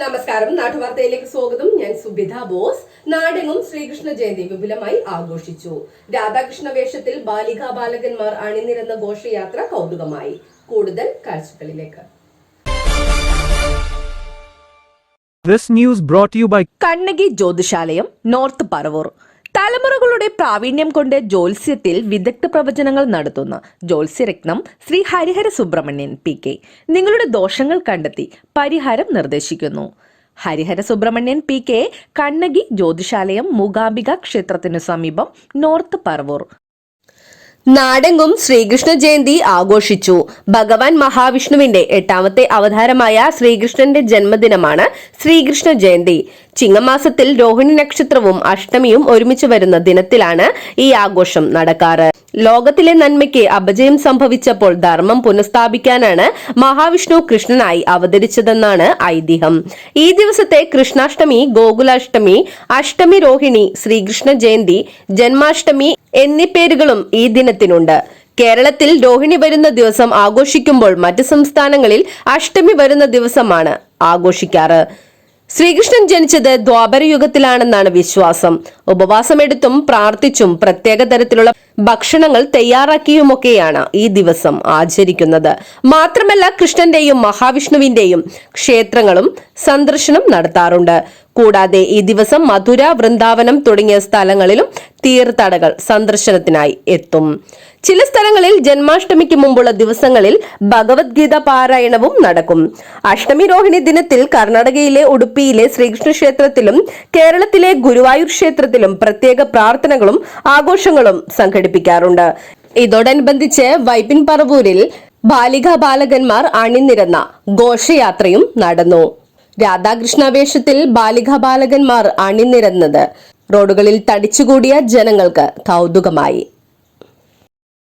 നമസ്കാരം. നാട്ടുവാർത്തയിലേക്ക് സ്വാഗതം. ഞാൻ സുബിത ബോസ്. നാടെങ്ങും ശ്രീകൃഷ്ണ ജയന്തി വിപുലമായി ആഘോഷിച്ചു. രാധാകൃഷ്ണ വേഷത്തിൽ ബാലികാ ബാലകന്മാർ അണിനിരന്ന ഘോഷയാത്ര കൗതുകമായി. കൂടുതൽ കാഴ്ചകളിലേക്ക്. This news brought to you by Kannaki ജ്യോതിഷാലയം north Paravur. തലമുറകളുടെ പ്രാവീണ്യം കൊണ്ട് ജ്യോത്സ്യത്തിൽ വിദഗ്ധ പ്രവചനങ്ങൾ നടത്തുന്ന ജ്യോത്സ്യരത്നം ശ്രീ ഹരിഹര സുബ്രഹ്മണ്യൻ പി കെ. നിങ്ങളുടെ ദോഷങ്ങൾ കണ്ടെത്തി പരിഹാരം നിർദ്ദേശിക്കുന്നു. ഹരിഹര സുബ്രഹ്മണ്യൻ പി കെ കണ്ണകി ജ്യോതിഷാലയം മൂകാംബിക ക്ഷേത്രത്തിനു സമീപം നോർത്ത് പറവൂർ. നാടെങ്ങും ശ്രീകൃഷ്ണ ജയന്തി ആഘോഷിച്ചു. ഭഗവാൻ മഹാവിഷ്ണുവിന്റെ എട്ടാമത്തെ അവതാരമായ ശ്രീകൃഷ്ണന്റെ ജന്മദിനമാണ് ശ്രീകൃഷ്ണ ജയന്തി. ചിങ്ങമാസത്തിൽ രോഹിണി നക്ഷത്രവും അഷ്ടമിയും ഒരുമിച്ച് വരുന്ന ദിനത്തിലാണ് ഈ ആഘോഷം നടക്കാറ്. ലോകത്തിലെ നന്മയ്ക്ക് അപജയം സംഭവിച്ചപ്പോൾ ധർമ്മം പുനഃസ്ഥാപിക്കാനാണ് മഹാവിഷ്ണു കൃഷ്ണനായി അവതരിച്ചതെന്നാണ് ഐതിഹ്യം. ഈ ദിവസത്തെ കൃഷ്ണാഷ്ടമി ഗോകുലാഷ്ടമി അഷ്ടമി രോഹിണി ശ്രീകൃഷ്ണ ജയന്തി ജന്മാഷ്ടമി എന്നീ പേരുകളും ഈ ദിനത്തിനുണ്ട്. കേരളത്തിൽ രോഹിണി വരുന്ന ദിവസം ആഘോഷിക്കുമ്പോൾ മറ്റ് സംസ്ഥാനങ്ങളിൽ അഷ്ടമി വരുന്ന ദിവസമാണ് ആഘോഷിക്കാറ്. ശ്രീകൃഷ്ണൻ ജനിച്ചത് ദ്വാപര യുഗത്തിലാണെന്നാണ് വിശ്വാസം. ഉപവാസമെടുത്തും പ്രാർത്ഥിച്ചും പ്രത്യേക തരത്തിലുള്ള ഭക്ഷണങ്ങൾ തയ്യാറാക്കിയുമൊക്കെയാണ് ഈ ദിവസം ആചരിക്കുന്നത്. മാത്രമല്ല കൃഷ്ണന്റെയും മഹാവിഷ്ണുവിന്റെയും ക്ഷേത്രങ്ങളും സന്ദർശനം നടത്താറുണ്ട്. കൂടാതെ ഈ ദിവസം മധുര വൃന്ദാവനം തുടങ്ങിയ സ്ഥലങ്ങളിലും തീർത്ഥാടകൾ സന്ദർശനത്തിനായി എത്തും. ചില സ്ഥലങ്ങളിൽ ജന്മാഷ്ടമിക്ക് മുമ്പുള്ള ദിവസങ്ങളിൽ ഭഗവത്ഗീത പാരായണവും നടക്കും. അഷ്ടമി രോഹിണി ദിനത്തിൽ കർണാടകയിലെ ഉടുപ്പിയിലെ ശ്രീകൃഷ്ണ ക്ഷേത്രത്തിലും കേരളത്തിലെ ഗുരുവായൂർ ക്ഷേത്രത്തിലും പ്രത്യേക പ്രാർത്ഥനകളും ആഘോഷങ്ങളും സംഘടിപ്പിക്കാറുണ്ട്. ഇതോടനുബന്ധിച്ച് വൈപ്പിൻ പറവൂരിൽ ബാലികാ ബാലകന്മാർ അണിനിരന്ന ഘോഷയാത്രയും നടന്നു. രാധാകൃഷ്ണ വേഷത്തിൽ ബാലികാ ബാലകന്മാർ അണിനിരന്നത്. റോഡുകളിൽ തടിച്ചുകൂടിയ ജനങ്ങൾക്ക് കൗതുകമായി.